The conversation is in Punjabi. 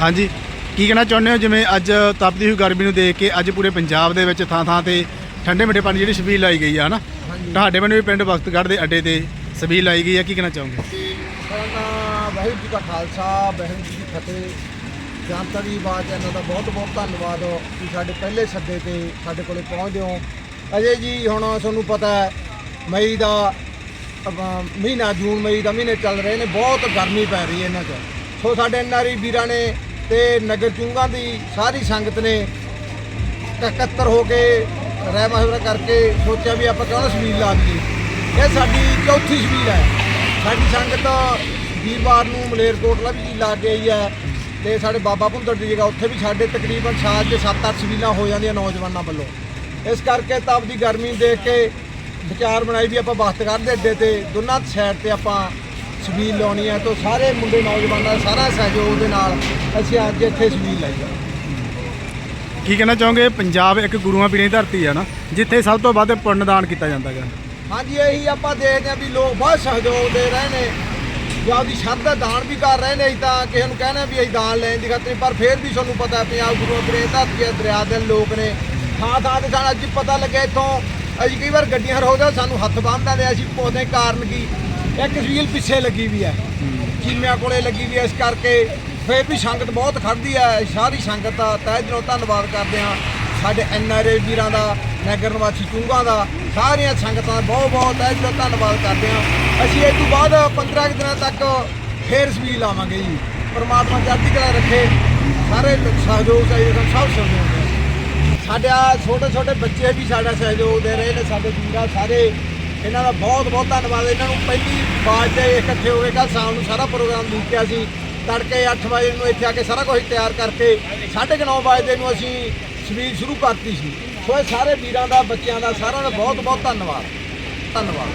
ਹਾਂਜੀ। ਕੀ ਕਹਿਣਾ ਚਾਹੁੰਦੇ ਹੋ? ਜਿਵੇਂ ਅੱਜ ਤਪਦੀ ਹੋਈ ਗਰਮੀ ਨੂੰ ਦੇਖ ਕੇ ਅੱਜ ਪੂਰੇ ਪੰਜਾਬ ਦੇ ਵਿੱਚ ਥਾਂ ਥਾਂ ਤੇ ਠੰਡੇ ਮਿੱਠੇ ਪਾਣੀ ਜਿਹੜੀ ਛਬੀਲ ਲਾਈ ਗਈ ਆ ਹਨਾ? ਹਾਂਜੀ। ਤੁਹਾਡੇ ਵੱਲੋਂ ਵੀ ਪਿੰਡ ਵਕਤਗੜ੍ਹ ਦੇ ਅੱਡੇ ਤੇ ਛਬੀਲ ਲਾਈ ਗਈ ਆ ਕੀ ਕਹਿਣਾ ਚਾਹੋਗੇ? ਵਾਹਿਗੁਰੂ ਜੀ ਕਾ ਖਾਲਸਾ ਵਾਹਿਗੁਰੂ ਜੀ ਕੀ ਫਤਿਹ। ਜਨਤਾ ਦੀ ਆਵਾਜ਼ ਇਹਨਾਂ ਦਾ ਬਹੁਤ ਬਹੁਤ ਧੰਨਵਾਦ ਕਿ ਸਾਡੇ ਪਹਿਲੇ ਸੱਦੇ ਤੇ ਸਾਡੇ ਕੋਲੇ ਪਹੁੰਚਦੇ ਹੋ। ਅਜੇ ਜੀ ਹੁਣ ਤੁਹਾਨੂੰ ਪਤਾ ਹੈ ਮਈ ਦਾ ਮਹੀਨਾ ਜੂਨ ਮਈ ਦਾ ਮਹੀਨੇ ਚੱਲ ਰਹੇ ਨੇ ਬਹੁਤ ਗਰਮੀ ਪੈ ਰਹੀ ਹੈ ਇਹਨਾਂ 'ਚ। ਸੋ ਸਾਡੇ ਐਨਆਰਈ ਵੀਰਾਂ ਨੇ ਤੇ ਨਗਰ ਚੁੰਗਾ ਦੀ ਸਾਰੀ ਸੰਗਤ ਨੇ ਇਕੱਤਰ ਹੋ ਕੇ ਰਹਿ ਮਸ਼ਵਰਾ ਕਰਕੇ ਸੋਚਿਆ ਵੀ ਆਪਾਂ ਕਿਉਂ ਨਾ ਛਬੀਲ ਲਾ ਦਈਏ। ਇਹ ਸਾਡੀ ਚੌਥੀ ਸਬੀਲ ਹੈ। ਸਾਡੀ ਸੰਗਤ ਵੀਰਵਾਰ ਨੂੰ ਮਲੇਰਕੋਟਲਾ ਵੀ ਲਾ ਕੇ ਆਈ ਹੈ ਤੇ ਸਾਡੇ ਬਾਬਾ ਭੁੰਦਰ ਦੀ ਜਗ੍ਹਾ ਉੱਥੇ ਵੀ ਸਾਡੇ ਤਕਰੀਬਨ ਸਾਲ 'ਚ 7-8 ਸ਼ਬੀਲਾਂ ਹੋ ਜਾਂਦੀਆਂ ਨੌਜਵਾਨਾਂ ਵੱਲੋਂ। ਇਸ ਕਰਕੇ ਤਾਂ ਆਪਦੀ ਗਰਮੀ ਨੂੰ ਦੇਖ ਕੇ ਵਿਚਾਰ ਬਣਾਈ ਵੀ ਆਪਾਂ ਬਖਤਗੜ੍ਹ ਕਰਦੇ ਅੱਡੇ ਤੇ ਦੋਨਾਂ ਸਾਈਡ ਤੇ ਆਪਾਂ ਛਬੀਲ ਲਾਉਣੀ ਹੈ ਤੋਂ ਸਾਰੇ ਮੁੰਡੇ ਨੌਜਵਾਨਾਂ ਦਾ ਸਾਰਾ ਸਹਿਯੋਗ ਦੇ ਨਾਲ ਅਸੀਂ ਅੱਜ ਇੱਥੇ ਛਬੀਲ ਲਾਈ ਹੈ ਕੀ ਕਹਿਣਾ ਚਾਹੋਗੇ? ਪੰਜਾਬ ਇੱਕ ਗੁਰੂਆਂ ਪੀਰਾਂ ਦੀ ਧਰਤੀ ਆ ਨਾ ਜਿੱਥੇ ਸਭ ਤੋਂ ਵੱਧ ਪੁੰਨਦਾਨ ਕੀਤਾ ਜਾਂਦਾ ਗਾ। ਹਾਂਜੀ ਇਹੀ ਆਪਾਂ ਦੇਖਦੇ ਹਾਂ ਵੀ ਲੋਕ ਬਹੁਤ ਸਹਿਯੋਗ ਦੇ ਰਹੇ ਨੇ। ਜਾਂ ਉਹਦੀ ਸ਼ਰਧਾ ਦਾਨ ਵੀ ਕਰ ਰਹੇ ਨੇ ਤਾਂ ਕਿਸੇ ਨੂੰ ਕਹਿੰਦੇ ਵੀ ਅਸੀਂ ਦਾਨ ਲੈਣ ਦੀ ਖਾਤਰ ਪਰ ਫਿਰ ਵੀ ਤੁਹਾਨੂੰ ਪਤਾ ਹੈ ਪੰਜਾਬ ਗੁਰੂ ਗ੍ਰੰਥ ਧਰਤੀ ਹੈ ਦਰਿਆ ਦੇ ਲੋਕ ਨੇ। ਥਾਂ ਥਾਂ ਤੇ ਸਾਨੂੰ ਅੱਜ ਪਤਾ ਲੱਗਿਆ ਇੱਥੋਂ ਅਸੀਂ ਕਈ ਵਾਰ ਗੱਡੀਆਂ ਰੋਕਦੇ ਸਾਨੂੰ ਹੱਥ ਬੰਨ੍ਹਦੇ ਨੇ ਅਸੀਂ ਪੁੱਛਦੇ ਕਾਰਨ ਕੀ ਇੱਕ ਵੀਲ ਪਿੱਛੇ ਲੱਗੀ ਵੀ ਹੈ। ਚੀਮਿਆਂ ਕੋਲੇ ਲੱਗੀ ਵੀ ਹੈ ਇਸ ਕਰਕੇ ਫਿਰ ਵੀ ਸੰਗਤ ਬਹੁਤ ਖੜਦੀ ਹੈ। ਸਾਰੀ ਸੰਗਤ ਦਾ ਤਹਿ ਦਿਲੋਂ ਧੰਨਵਾਦ ਕਰਦੇ ਹਾਂ। ਸਾਡੇ ਐਨਆਰਏ ਵੀਰਾਂ ਦਾ, ਨਗਰ ਨਿਵਾਸੀ ਚੁੰਗਾ ਦਾ, ਸਾਰੀਆਂ ਸੰਗਤਾਂ ਦਾ ਬਹੁਤ ਬਹੁਤ ਤਹਿ ਦਿਲੋਂ ਧੰਨਵਾਦ ਕਰਦੇ ਹਾਂ। ਅਸੀਂ ਇਸ ਤੋਂ ਬਾਅਦ 15 ਕੁ ਦਿਨਾਂ ਤੱਕ ਫੇਰ ਸਵੀਲ ਲਾਵਾਂਗੇ ਜੀ। ਪਰਮਾਤਮਾ ਚੜ੍ਹਦੀ ਕਲਾ ਰੱਖੇ। ਸਾਰੇ ਸਹਿਯੋਗ ਚਾਹੀਦੇ ਸਾਨੂੰ ਸਭ ਸਹਿਯੋਗ ਦੇ ਸਾਡੇ ਆ ਛੋਟੇ ਛੋਟੇ ਬੱਚੇ ਵੀ ਸਾਡਾ ਸਹਿਯੋਗ ਦੇ ਰਹੇ ਨੇ, ਸਾਡੇ ਵੀਰਾਂ ਸਾਰੇ। ਇਹਨਾਂ ਦਾ ਬਹੁਤ ਬਹੁਤ ਧੰਨਵਾਦ। ਇਹਨਾਂ ਨੂੰ ਪਹਿਲੀ ਬਾਅਦ ਤੇ ਇਕੱਠੇ ਹੋ ਕੇ ਕੱਲ ਸ਼ਾਮ ਨੂੰ ਸਾਰਾ ਪ੍ਰੋਗਰਾਮ ਲਿਖਿਆ ਸੀ। ਤੜਕੇ 8 ਵਜੇ ਨੂੰ ਇੱਥੇ ਆ ਕੇ ਸਾਰਾ ਕੁਝ ਤਿਆਰ ਕਰਕੇ 9:30 ਵਜੇ ਨੂੰ ਅਸੀਂ ਸਵੀਰ ਸ਼ੁਰੂ ਕਰਤੀ ਸੀ। ਸੋ ਇਹ ਸਾਰੇ ਵੀਰਾਂ ਦਾ, ਬੱਚਿਆਂ ਦਾ ਸਾਰਿਆਂ ਦਾ ਬਹੁਤ ਬਹੁਤ ਧੰਨਵਾਦ। ਧੰਨਵਾਦ।